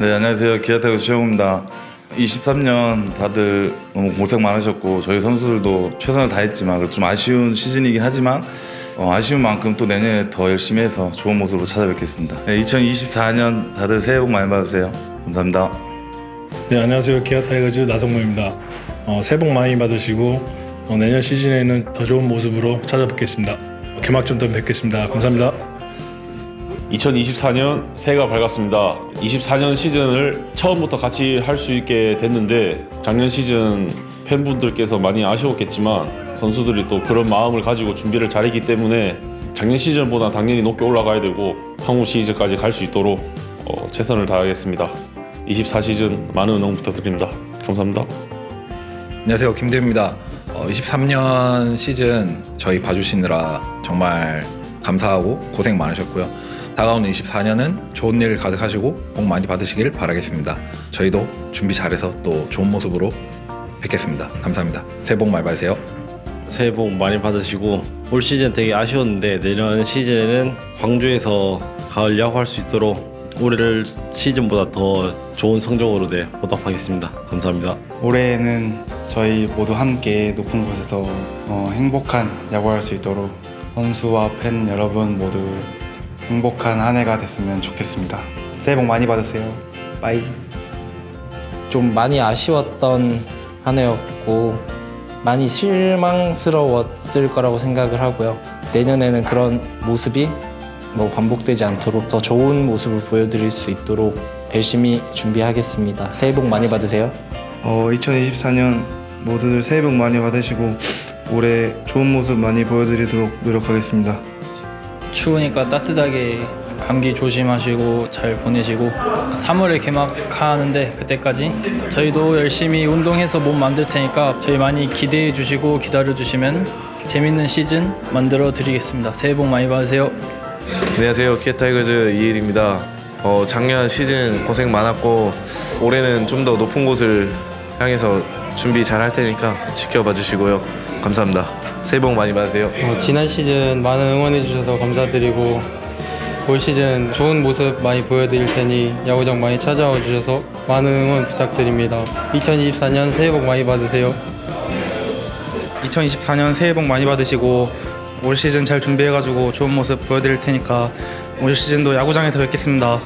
네 안녕하세요 기아타이거 최영우입니다 23년 다들 너무 고생 많으셨고 저희 선수들도 최선을 다했지만 좀 아쉬운 시즌이긴 하지만 어, 아쉬운 만큼 또 내년에 더 열심히 해서 좋은 모습으로 찾아뵙겠습니다 네, 2024년 다들 새해 복 많이 받으세요 감사합니다 네, 안녕하세요. 기아 타이거즈 나성모입니다. 어, 새해 복 많이 받으시고 어, 내년 시즌에는 더 좋은 모습으로 찾아뵙겠습니다. 어, 개막전 때 뵙겠습니다. 감사합니다. 2024년 새해가 밝았습니다. 24년 시즌을 처음부터 같이 할 수 있게 됐는데 작년 시즌 팬분들께서 많이 아쉬웠겠지만 선수들이 또 그런 마음을 가지고 준비를 잘했기 때문에 작년 시즌보다 당연히 높게 올라가야 되고 한국 시즌까지 갈 수 있도록 어, 최선을 다하겠습니다. 24 시즌 많은 응원 부탁드립니다. 감사합니다. 안녕하세요 김대입니다. 어, 23년 시즌 저희 봐주시느라 정말 감사하고 고생 많으셨고요. 다가오는 24년은 좋은 일 가득하시고 복 많이 받으시길 바라겠습니다. 저희도 준비 잘해서 또 좋은 모습으로 뵙겠습니다. 감사합니다. 새해 복 많이 받으세요. 새해 복 많이 받으시고 올 시즌 되게 아쉬웠는데 내년 시즌에는 광주에서 가을 야구할 수 있도록 올해를 시즌보다 더 좋은 성적으로 네, 보답하겠습니다. 감사합니다. 올해에는 저희 모두 함께 높은 곳에서 어, 행복한 야구할 수 있도록 선수와 팬 여러분 모두 행복한 한 해가 됐으면 좋겠습니다. 새해 복 많이 받으세요. 빠이. 좀 많이 아쉬웠던 한 해였고 많이 실망스러웠을 거라고 생각을 하고요. 내년에는 그런 모습이 뭐 반복되지 않도록 더 좋은 모습을 보여드릴 수 있도록 열심히 준비하겠습니다. 새해 복 많이 받으세요. 어, 2024년 모두들 새해 복 많이 받으시고 올해 좋은 모습 많이 보여드리도록 노력하겠습니다. 추우니까 따뜻하게 감기 조심하시고 잘 보내시고 3월에 개막하는데 그때까지 저희도 열심히 운동해서 몸 만들 테니까 저희 많이 기대해 주시고 기다려 주시면 재밌는 시즌 만들어 드리겠습니다. 새해 복 많이 받으세요. 안녕하세요 기아 타이거즈 이일입니다. 어, 작년 시즌 고생 많았고 올해는 좀 더 높은 곳을 향해서 준비 잘 할 테니까 지켜봐 주시고요. 감사합니다. 새해 복 많이 받으세요. 어, 지난 시즌 많은 응원해 주셔서 감사드리고 올 시즌 좋은 모습 많이 보여드릴 테니 야구장 많이 찾아와 주셔서 많은 응원 부탁드립니다. 2024년 새해 복 많이 받으세요. 2024년 새해 복 많이 받으시고 올 시즌 잘 준비해가지고 좋은 모습 보여드릴 테니까 올 시즌도 야구장에서 뵙겠습니다.